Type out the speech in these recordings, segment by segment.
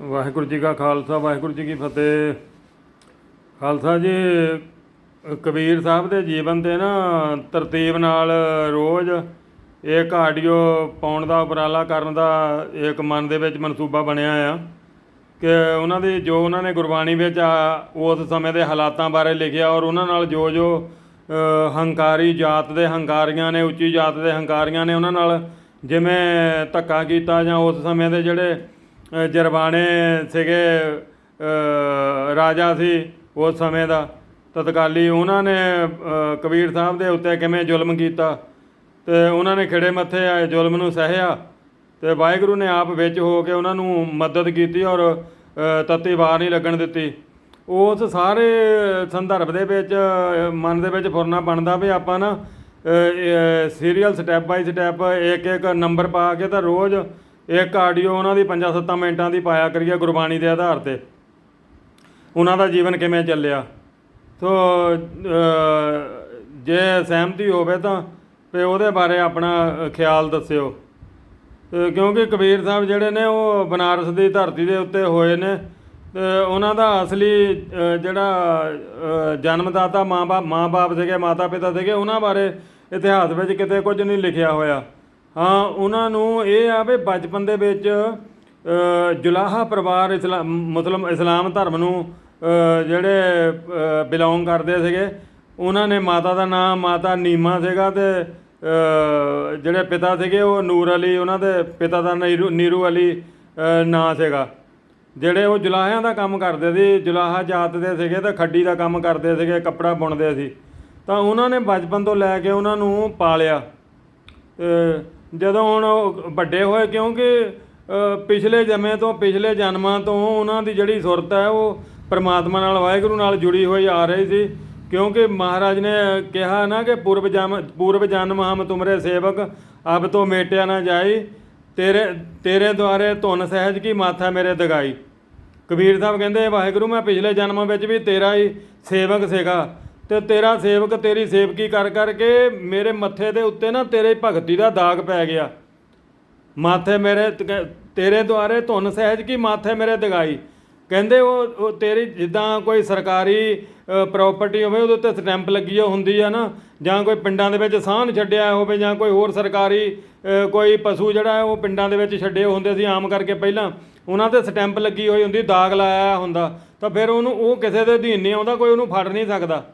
ਵਾਹਿਗੁਰੂ ਜੀ ਕਾ ਖਾਲਸਾ, ਵਾਹਿਗੁਰੂ ਜੀ ਕੀ ਫਤਿਹ। ਖਾਲਸਾ ਜੀ, ਕਬੀਰ ਸਾਹਿਬ ਦੇ ਜੀਵਨ ਤੇ ਨਾ ਤਰਤੀਬ ਨਾਲ ਰੋਜ਼ ਇੱਕ ਆਡੀਓ ਪਾਉਣ ਦਾ, ਉਪਰਾਲਾ ਕਰਨ ਦਾ ਇੱਕ ਮਨ ਦੇ ਵਿੱਚ ਮਨਸੂਬਾ ਬਣਿਆ ਆ ਕਿ ਉਹਨਾਂ ਦੀ, ਜੋ ਉਹਨਾਂ ਨੇ ਗੁਰਬਾਣੀ ਵਿੱਚ ਆ, ਉਸ ਸਮੇਂ ਦੇ ਹਾਲਾਤਾਂ ਬਾਰੇ ਲਿਖਿਆ ਔਰ ਉਹਨਾਂ ਨਾਲ ਜੋ ਜੋ ਹੰਕਾਰੀ ਜਾਤ ਦੇ ਹੰਕਾਰੀਆਂ ਨੇ, ਉੱਚੀ ਜਾਤ ਦੇ ਹੰਕਾਰੀਆਂ ਨੇ, ਉਹਨਾਂ ਨਾਲ ਜਿਵੇਂ ਧੱਕਾ ਕੀਤਾ ਜਾਂ ਉਸ ਸਮੇਂ ਦੇ ਜਿਹੜੇ ਜਰਬਾਣੇ ਸੀਗੇ ਰਾਜਾ ਸੀ ਉਸ ਸਮੇਂ ਦਾ। ਤਤਕਾਲੀ ਉਹਨਾਂ ਨੇ ਕਬੀਰ ਸਾਹਿਬ ਦੇ ਉੱਤੇ ਕਿਵੇਂ ਜ਼ੁਲਮ ਕੀਤਾ ਤੇ ਉਹਨਾਂ ਨੇ ਖਿੜੇ ਮੱਥੇ ਆਏ ਜ਼ੁਲਮ ਨੂੰ ਸਹਿਆ ਤੇ ਵਾਹਿਗੁਰੂ ਨੇ ਆਪ ਵਿੱਚ ਹੋ ਕੇ ਉਹਨਾਂ ਨੂੰ ਮਦਦ ਕੀਤੀ ਔਰ ਅ, ਤੱਤੀ ਵਾਰ ਨਹੀਂ ਲੱਗਣ ਦਿੱਤੀ। ਉਸ ਸਾਰੇ ਸੰਦਰਭ ਦੇ ਵਿੱਚ ਮਨ ਦੇ ਵਿੱਚ ਫੁਰਨਾ ਬਣਦਾ ਵੀ ਆਪਾਂ ਨਾ ਸੀਰੀਅਲ ਸਟੈਪ ਬਾਈ ਸਟੈਪ ਇੱਕ ਇੱਕ ਨੰਬਰ ਪਾ ਕੇ ਤਾਂ ਰੋਜ਼ ਇੱਕ ਆਡੀਓ ਉਹਨਾਂ ਦੀ 5-7 ਮਿੰਟਾਂ ਦੀ ਪਾਇਆ ਕਰੀਏ ਗੁਰਬਾਣੀ ਦੇ ਆਧਾਰ ਤੇ। ਉਹਨਾਂ ਦਾ ਜੀਵਨ ਕਿਵੇਂ ਚੱਲਿਆ? ਸੋ ਜੇ ਸਹਿਮਤੀ ਹੋਵੇ ਤਾਂ ਤੇ ਉਹਦੇ ਬਾਰੇ ਆਪਣਾ ਖਿਆਲ ਦੱਸਿਓ। ਕਿਉਂਕਿ ਕਬੀਰ ਸਾਹਿਬ ਜਿਹੜੇ ਨੇ ਉਹ ਬਨਾਰਸ ਦੀ ਧਰਤੀ ਦੇ ਉੱਤੇ ਹੋਏ ਨੇ ਉਹਨਾਂ ਦਾ ਅਸਲੀ ਜਿਹੜਾ ਜਨਮਦਾਤਾ ਮਾਂ-ਬਾਪ ਮਾਂ-ਬਾਪ ਸੀਗੇ, ਮਾਤਾ-ਪਿਤਾ ਸੀਗੇ, ਉਹਨਾਂ ਬਾਰੇ ਇਤਿਹਾਸ ਵਿੱਚ ਕਿਤੇ ਕੁਝ ਨਹੀਂ ਲਿਖਿਆ ਹੋਇਆ। ਹਾਂ, ਉਹਨਾਂ ਨੂੰ ਇਹ ਆ ਵੀ ਬਚਪਨ ਦੇ ਵਿੱਚ ਜੁਲਾਹਾ ਪਰਿਵਾਰ ਇਸਲਾਮ ਮੁਸਲਮ ਇਸਲਾਮ ਧਰਮ ਨੂੰ ਜਿਹੜੇ ਬਿਲੋਂਗ ਕਰਦੇ ਸੀਗੇ, ਉਹਨਾਂ ਨੇ ਮਾਤਾ ਦਾ ਨਾਮ, ਮਾਤਾ ਨੀਮਾ ਸੀਗਾ ਤੇ ਜਿਹੜੇ ਪਿਤਾ ਸੀਗੇ ਉਹ ਨੂਰ ਅਲੀ, ਉਹਨਾਂ ਦੇ ਪਿਤਾ ਦਾ ਨੀਰੂ ਨੀਰੂ ਅਲੀ ਨਾਂ ਸੀਗਾ। ਜਿਹੜੇ ਉਹ ਜੁਲਾਹਿਆਂ ਦਾ ਕੰਮ ਕਰਦੇ ਸੀ, ਜੁਲਾਹਾ ਜਾਤ ਦੇ ਸੀਗੇ ਤਾਂ ਖੱਡੀ ਦਾ ਕੰਮ ਕਰਦੇ ਸੀਗੇ, ਕੱਪੜਾ ਬੁਣਦੇ ਸੀ। ਤਾਂ ਉਹਨਾਂ ਨੇ ਬਚਪਨ ਤੋਂ ਲੈ ਕੇ ਉਹਨਾਂ ਨੂੰ ਪਾਲਿਆ। ਜਦੋਂ ਹੁਣ ਉਹ ਵੱਡੇ ਹੋਏ, ਕਿਉਂਕਿ ਪਿਛਲੇ ਜਮੇ ਤੋਂ, ਪਿਛਲੇ ਜਨਮਾਂ ਤੋਂ ਉਹਨਾਂ ਦੀ ਜਿਹੜੀ ਸੁਰਤ ਹੈ, ਉਹ ਪਰਮਾਤਮਾ ਨਾਲ, ਵਾਹਿਗੁਰੂ ਨਾਲ ਜੁੜੀ ਹੋਈ ਆ ਰਹੀ ਸੀ। ਕਿਉਂਕਿ ਮਹਾਰਾਜ ਨੇ ਕਿਹਾ ਨਾ ਕਿ ਪੂਰਵ ਜਨਮ ਪੂਰਵ ਜਨਮ ਹਮ ਤੁਮਰੇ ਸੇਵਕ, ਅਬ ਤੋਂ ਮੇਟਿਆ ਨਾ ਜਾਈ। ਤੇਰੇ ਤੇਰੇ ਦੁਆਰੇ ਧੁਨ ਸਹਿਜ ਕੀ ਮਾਥਾ ਮੇਰੇ ਦਗਾਈ। ਕਬੀਰ ਸਾਹਿਬ ਕਹਿੰਦੇ, ਵਾਹਿਗੁਰੂ, ਮੈਂ ਪਿਛਲੇ ਜਨਮ ਵਿੱਚ ਵੀ ਤੇਰਾ ਹੀ ਸੇਵਕ ਸੀਗਾ। ਤੇ ਤੇਰਾ ਸੇਵਕ, ਤੇਰੀ ਸੇਵਕੀ ਕਰ ਕਰਕੇ ਮੇਰੇ ਮੱਥੇ ਦੇ ਉੱਤੇ ਨਾ ਤੇਰੇ ਭਗਤੀ ਦਾ ਦਾਗ ਪੈ ਗਿਆ। ਮਾਥੇ ਮੇਰੇ ਤੇਰੇ ਦੁਆਰੇ ਧੁਨ ਸਹਿਜ ਕੀ ਮਾਥੇ ਮੇਰੇ ਦਗਾਈ। ਕਹਿੰਦੇ ਉਹ ਤੇਰੀ ਜਿੱਦਾਂ ਕੋਈ ਸਰਕਾਰੀ ਪ੍ਰਾਪਰਟੀ ਹੋਵੇ, ਉਹਦੇ ਉੱਤੇ ਸਟੈਂਪ ਲੱਗੀ ਹੋ ਹੁੰਦੀ ਆ ਨਾ, ਜਾਂ ਕੋਈ ਪਿੰਡਾਂ ਦੇ ਵਿੱਚ ਸਾਹਨ ਛੱਡਿਆ ਹੋਵੇ, ਜਾਂ ਕੋਈ ਹੋਰ ਸਰਕਾਰੀ ਕੋਈ ਪਸ਼ੂ ਜਿਹੜਾ ਉਹ ਪਿੰਡਾਂ ਦੇ ਵਿੱਚ ਛੱਡੇ ਹੁੰਦੇ ਸੀ ਆਮ ਕਰਕੇ ਪਹਿਲਾਂ, ਉਹਨਾਂ ਤੇ ਸਟੈਂਪ ਲੱਗੀ ਹੋਈ ਹੁੰਦੀ, ਦਾਗ ਲਾਇਆ ਹੁੰਦਾ। ਤਾਂ ਫਿਰ ਉਹਨੂੰ, ਉਹ ਕਿਸੇ ਦੇ ਅਧੀਨ ਨਹੀਂ ਆਉਂਦਾ, ਕੋਈ ਉਹਨੂੰ ਫੜ ਨਹੀਂ ਸਕਦਾ।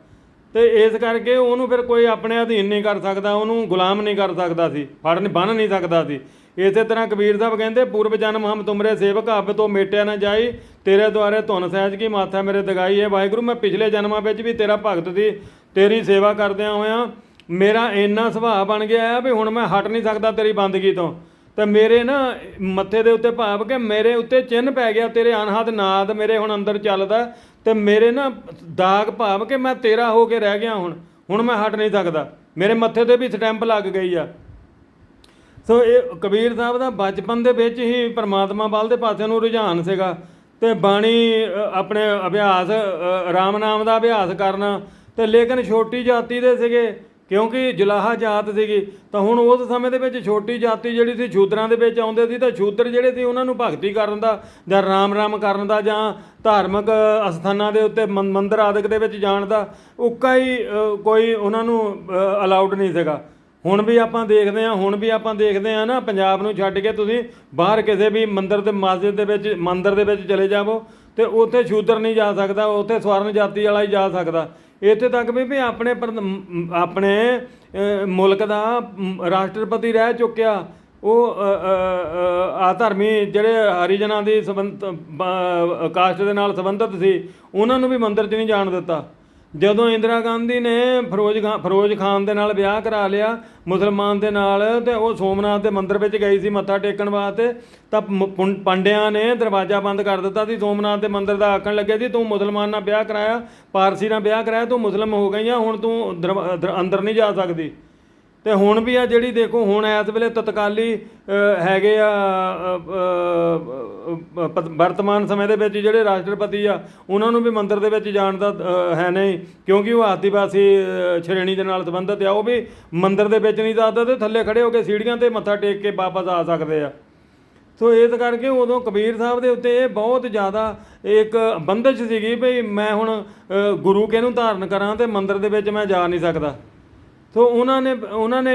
ਤੇ ਇਸ ਕਰਕੇ ਉਹਨੂੰ ਫਿਰ ਕੋਈ ਆਪਣੇ ਅਧੀਨ ਨਹੀਂ ਕਰ ਸਕਦਾ, ਉਹਨੂੰ ਗੁਲਾਮ ਨਹੀਂ ਕਰ ਸਕਦਾ ਸੀ ਫੜ ਨਹੀਂ ਬੰਨ ਨਹੀਂ ਸਕਦਾ ਸੀ। ਇਸੇ ਤਰ੍ਹਾਂ ਕਬੀਰ ਸਾਹਿਬ ਕਹਿੰਦੇ, ਪੂਰਵ ਜਨਮ ਹਮ ਤੁਮਰੇ ਸੇਵਕ ਅਬ ਤੋਂ ਮੇਟਿਆ ਨਾ ਜਾਈ, ਤੇਰੇ ਦੁਆਰੇ ਧੁਨ ਸਹਿਜ ਕੀ ਮਾਥਾ ਮੇਰੇ ਦਗਾਈ ਹੈ। ਵਾਹਿਗੁਰੂ, ਮੈਂ ਪਿਛਲੇ ਜਨਮਾਂ ਵਿੱਚ ਵੀ ਤੇਰਾ ਭਗਤ ਸੀ, ਤੇਰੀ ਸੇਵਾ ਕਰਦਿਆਂ ਹੋਇਆਂ ਮੇਰਾ ਇੰਨਾ ਸੁਭਾਅ ਬਣ ਗਿਆ ਹੈ ਵੀ ਹੁਣ ਮੈਂ ਹਟ ਨਹੀਂ ਸਕਦਾ ਤੇਰੀ ਬੰਦਗੀ ਤੋਂ। ਤੇ ਮੇਰੇ ਨਾ ਮੱਥੇ ਦੇ ਉੱਤੇ ਭਾਵ ਕਿ ਮੇਰੇ ਉੱਤੇ ਚਿੰਨ ਪੈ ਗਿਆ ਤੇਰੇ ਅਨਹਦ ਨਾਦ ਮੇਰੇ ਹੁਣ ਅੰਦਰ ਚੱਲਦਾ ਤੇ ਮੇਰੇ ਨਾ ਦਾਗ ਭਾਵ ਕਿ ਮੈਂ ਤੇਰਾ ਹੋ ਕੇ ਰਹਿ ਗਿਆ ਹੁਣ ਹੁਣ ਮੈਂ ਹਟ ਨਹੀਂ ਸਕਦਾ। ਮੇਰੇ ਮੱਥੇ ਤੇ ਵੀ ਸਟੈਂਪ ਲੱਗ ਗਈ ਆ। ਸੋ ਇਹ ਕਬੀਰ ਸਾਹਿਬ ਦਾ ਬਚਪਨ ਦੇ ਵਿੱਚ ਹੀ ਪ੍ਰਮਾਤਮਾ ਵੱਲ ਦੇ ਪਾਸੇ ਨੂੰ ਰੁਝਾਨ ਸੀਗਾ ਤੇ ਬਾਣੀ ਆਪਣੇ ਅਭਿਆਸ ਅ, ਰਾਮ ਨਾਮ ਦਾ ਅਭਿਆਸ ਕਰਨਾ ਤੇ ਲੇਕਿਨ ਛੋਟੀ ਜਾਤੀ ਦੇ ਸੀਗੇ ਕਿਉਂਕਿ ਜਲਾਹਾ ਜਾਤ ਸੀਗੀ, ਤਾਂ ਹੁਣ ਉਸ ਸਮੇਂ ਦੇ ਵਿੱਚ ਛੋਟੀ ਜਾਤੀ ਜਿਹੜੀ ਸੀ ਸ਼ੂਦਰਾਂ ਦੇ ਵਿੱਚ ਆਉਂਦੇ ਸੀ, ਤਾਂ ਸ਼ੂਦਰ ਜਿਹੜੇ ਸੀ, ਉਹਨਾਂ ਨੂੰ ਭਗਤੀ ਕਰਨ ਦਾ ਜਾਂ ਰਾਮ ਰਾਮ ਕਰਨ ਦਾ ਜਾਂ ਧਾਰਮਿਕ ਅਸਥਾਨਾਂ ਦੇ ਉੱਤੇ ਮੰ- ਮੰਦਿਰ ਆਦਿਕ ਦੇ ਵਿੱਚ ਜਾਣ ਦਾ, ਉੱਕਾ ਹੀ ਕੋਈ ਉਹਨਾਂ ਨੂੰ ਅਲਾਉਡ ਨਹੀਂ ਸੀਗਾ। ਹੁਣ ਵੀ ਆਪਾਂ ਦੇਖਦੇ ਹਾਂ, ਹੁਣ ਵੀ ਆਪਾਂ ਦੇਖਦੇ ਹਾਂ ਨਾ, ਪੰਜਾਬ ਨੂੰ ਛੱਡ ਕੇ ਤੁਸੀਂ ਬਾਹਰ ਕਿਸੇ ਵੀ ਮੰਦਿਰ ਤੇ ਮਸਜਿਦ ਦੇ ਵਿੱਚ, ਮੰਦਿਰ ਦੇ ਵਿੱਚ ਚਲੇ ਜਾਵੋ, ਤੇ ਉੱਥੇ ਸ਼ੂਦਰ ਨਹੀਂ ਜਾ ਸਕਦਾ, ਉੱਥੇ ਸਵਰਨ ਜਾਤੀ ਵਾਲਾ ਹੀ ਜਾ ਸਕਦਾ। ਇੱਥੇ ਤੱਕ ਵੀ ਵੀ ਆਪਣੇ ਪ੍ਰਧ- ਆਪਣੇ ਮੁਲਕ ਦਾ ਰਾਸ਼ਟਰਪਤੀ ਰਹਿ ਚੁੱਕਿਆ। ਉਹ ਅ, ਆ ਧਰਮੀ ਜਿਹੜੇ ਹਰੀਜਨਾਂ ਦੀ ਸੰਬੰਧ ਕਾਸਟ ਦੇ ਨਾਲ ਸੰਬੰਧਿਤ ਸੀ ਉਹਨਾਂ ਨੂੰ ਵੀ ਮੰਦਿਰ 'ਚ ਨਹੀਂ ਜਾਣ ਦਿੱਤਾ। ਜਦੋਂ ਇੰਦਰਾ ਗਾਂਧੀ ਨੇ ਫਿਰੋਜ਼ ਖਾਨ ਫਿਰੋਜ਼ ਖਾਨ ਦੇ ਨਾਲ ਵਿਆਹ ਕਰਾ ਲਿਆ, ਮੁਸਲਮਾਨ ਦੇ ਨਾਲ, ਤੇ ਉਹ ਸੋਮਨਾਥ ਦੇ ਮੰਦਿਰ ਵਿੱਚ ਗਈ ਸੀ ਮੱਥਾ ਟੇਕਣ ਵਾਸਤੇ, ਤਾਂ ਮ- ਪੁੰ- ਪੰਡਿਆਂ ਨੇ ਦਰਵਾਜ਼ਾ ਬੰਦ ਕਰ ਦਿੱਤਾ ਸੀ, ਸੋਮਨਾਥ ਦੇ ਮੰਦਿਰ ਦਾ ਆਖਣ ਲੱਗੇ ਸੀ, ਤੂੰ ਮੁਸਲਮਾਨ ਨਾਲ ਵਿਆਹ ਕਰਾਇਆ, ਪਾਰਸੀ ਨਾਲ ਵਿਆਹ ਕਰਾਇਆ, ਤੂੰ ਮੁਸਲਮ ਹੋ ਗਈ ਆ ਹੁਣ ਤੂੰ ਦਰਵਾ- ਦਰ- ਅੰਦਰ ਨਹੀਂ ਜਾ ਸਕਦੀ। ਤੇ ਹੁਣ ਵੀ ਆ ਜਿਹੜੀ ਦੇਖੋ ਹੁਣ ਇਸ ਵੇਲੇ ਤਤਕਾਲੀ ਹੈਗੇ ਆ ਅ, ਵਰਤਮਾਨ ਸਮੇਂ ਦੇ ਵਿੱਚ ਜਿਹੜੇ ਰਾਸ਼ਟਰਪਤੀ ਆ ਉਹਨਾਂ ਨੂੰ ਵੀ ਮੰਦਿਰ ਦੇ ਵਿੱਚ ਜਾਣ ਦਾ ਹੈ ਨਹੀਂ ਕਿਉਂਕਿ ਉਹ ਆਦੀਵਾਸੀ ਸ਼੍ਰੇਣੀ ਦੇ ਨਾਲ ਸੰਬੰਧਿਤ ਆ ਉਹ ਵੀ ਮੰਦਿਰ ਦੇ ਵਿੱਚ ਨਹੀਂ ਜਾ ਸਕਦੇ ਥੱਲੇ ਖੜੇ ਹੋ ਕੇ ਸੀੜੀਆਂ ਤੇ ਮੱਥਾ ਟੇਕ ਕੇ ਵਾਪਸ ਆ ਸਕਦੇ ਆ। ਸੋ ਇਸ ਕਰਕੇ ਉਦੋਂ ਕਬੀਰ ਸਾਹਿਬ ਦੇ ਉੱਤੇ ਇਹ ਬਹੁਤ ਜ਼ਿਆਦਾ ਇੱਕ ਬੰਦਸ਼ ਸੀਗੀ ਭਈ ਮੈਂ ਹੁਣ ਗੁਰੂ ਕਿਹਨੂੰ ਧਾਰਨ ਕਰਾਂ ਤੇ ਮੰਦਿਰ ਦੇ ਵਿੱਚ ਮੈਂ ਜਾ ਨਹੀਂ ਸਕਦਾ। ਸੋ ਉਹਨਾਂ ਨੇ ਉਹਨਾਂ ਨੇ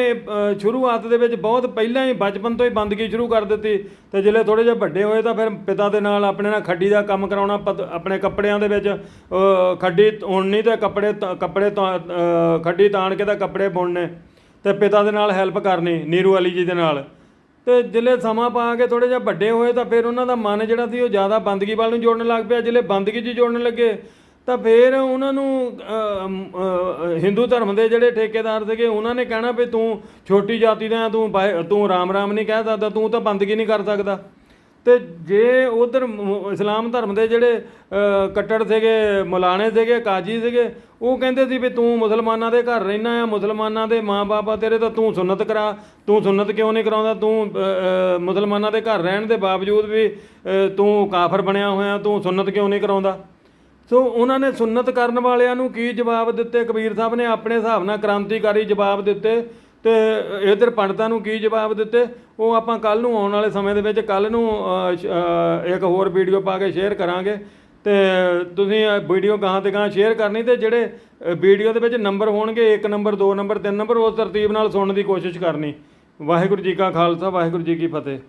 ਸ਼ੁਰੂਆਤ ਦੇ ਵਿੱਚ ਬਹੁਤ ਪਹਿਲਾਂ ਹੀ ਬਚਪਨ ਤੋਂ ਹੀ ਬੰਦਗੀ ਸ਼ੁਰੂ ਕਰ ਦਿੱਤੀ ਤੇ ਜਿਹੜੇ ਥੋੜੇ ਜਿਹਾ ਵੱਡੇ ਹੋਏ ਤਾਂ ਫਿਰ ਪਿਤਾ ਦੇ ਨਾਲ ਆਪਣੇ ਨਾਲ ਖੱਡੀ ਦਾ ਕੰਮ ਕਰਾਉਣਾ ਪਤ- ਆਪਣੇ ਕੱਪੜਿਆਂ ਦੇ ਵਿੱਚ ਖੱਡੀ ਉਣਨੀ ਤੇ ਕੱਪੜੇ ਤ- ਕੱਪੜੇ ਤਾਂ ਖੱਡੀ ਤਾਣ ਕੇ ਤਾਂ ਕੱਪੜੇ ਬੁਣਨੇ ਤੇ ਪਿਤਾ ਦੇ ਨਾਲ ਹੈਲਪ ਕਰਨੀ ਨੀਰੂ ਅਲੀ ਜੀ ਦੇ ਨਾਲ। ਤੇ ਜਿਲੇ ਸਮਾਂ ਪਾ ਕੇ ਥੋੜੇ ਜਿਹਾ ਵੱਡੇ ਹੋਏ ਤਾਂ ਫਿਰ ਉਹਨਾਂ ਦਾ ਮਨ ਜਿਹੜਾ ਸੀ ਉਹ ਜ਼ਿਆਦਾ ਬੰਦਗੀ ਵੱਲ ਨੂੰ ਜੋੜਨ ਲੱਗ ਪਿਆ ਜਿਲੇ ਬੰਦਗੀ 'ਚ ਜੋੜਨ ਲੱਗੇ। ਤਾਂ ਫਿਰ ਉਹਨਾਂ ਨੂੰ ਹਿੰਦੂ ਧਰਮ ਦੇ ਜਿਹੜੇ ਠੇਕੇਦਾਰ ਸੀਗੇ ਉਹਨਾਂ ਨੇ ਕਹਿਣਾ ਵੀ ਤੂੰ ਛੋਟੀ ਜਾਤੀ ਦਾ ਹੈ, ਤੂੰ ਬਾਈ- ਤੂੰ ਰਾਮ ਰਾਮ ਨਹੀਂ ਕਹਿ ਸਕਦਾ ਤੂੰ ਤਾਂ ਬੰਦਗੀ ਨਹੀਂ ਕਰ ਸਕਦਾ। ਤੇ ਜੇ ਉਧਰ ਇਸਲਾਮ ਧਰਮ ਦੇ ਜਿਹੜੇ ਕੱਟੜ ਸੀਗੇ ਮੁਲਾਣੇ ਸੀਗੇ ਕਾਜੀ ਸੀਗੇ ਉਹ ਕਹਿੰਦੇ ਸੀ ਵੀ ਤੂੰ ਮੁਸਲਮਾਨਾਂ ਦੇ ਘਰ ਰਹਿਣਾ ਆ ਮੁਸਲਮਾਨਾਂ ਦੇ ਮਾਂ-ਬਾਪ ਤੇਰੇ ਤਾਂ ਤੂੰ ਸੁਨਤ ਕਰਾ ਤੂੰ ਸੁਨਤ ਕਿਉਂ ਨਹੀਂ ਕਰਾਉਂਦਾ ਤੂੰ ਮੁਸਲਮਾਨਾਂ ਦੇ ਘਰ ਰਹਿਣ ਦੇ ਬਾਵਜੂਦ ਵੀ ਤੂੰ ਕਾਫਰ ਬਣਿਆ ਹੋਇਆ ਤੂੰ ਸੁਨਤ ਕਿਉਂ ਨਹੀਂ ਕਰਾਉਂਦਾ? ਸੋ ਉਹਨਾਂ ਨੇ ਸੁਨਨਤ ਕਰਨ ਵਾਲਿਆਂ ਨੂੰ ਕੀ ਜਵਾਬ ਦਿੱਤੇ? ਕਬੀਰ ਸਾਹਿਬ ਨੇ ਆਪਣੇ ਹਿਸਾਬ ਨਾਲ ਕ੍ਰਾਂਤੀਕਾਰੀ ਜਵਾਬ ਦਿੱਤੇ ਤੇ ਇਧਰ ਪੰਡਤਾਂ ਨੂੰ ਕੀ ਜਵਾਬ ਦਿੱਤੇ? ਉਹ ਆਪਾਂ ਕੱਲ ਨੂੰ ਆਉਣ ਵਾਲੇ ਸਮੇਂ ਦੇ ਵਿੱਚ ਕੱਲ ਨੂੰ ਇੱਕ ਹੋਰ ਵੀਡੀਓ ਪਾ ਕੇ ਸ਼ੇਅਰ ਕਰਾਂਗੇ। ਤੇ ਤੁਸੀਂ ਵੀਡੀਓ ਗਾਹਾਂ ਤੇ ਗਾਹਾਂ ਸ਼ੇਅਰ ਕਰਨੀ ਤੇ ਜਿਹੜੇ ਵੀਡੀਓ ਦੇ ਵਿੱਚ ਨੰਬਰ ਹੋਣਗੇ 1 ਨੰਬਰ 2 ਨੰਬਰ 3 ਨੰਬਰ ਉਸ ਤਰਤੀਬ ਨਾਲ ਸੁਣਨ ਦੀ ਕੋਸ਼ਿਸ਼ ਕਰਨੀ। ਵਾਹਿਗੁਰੂ ਜੀ ਕਾ ਖਾਲਸਾ, ਵਾਹਿਗੁਰੂ ਜੀ ਕੀ ਫਤਿਹ।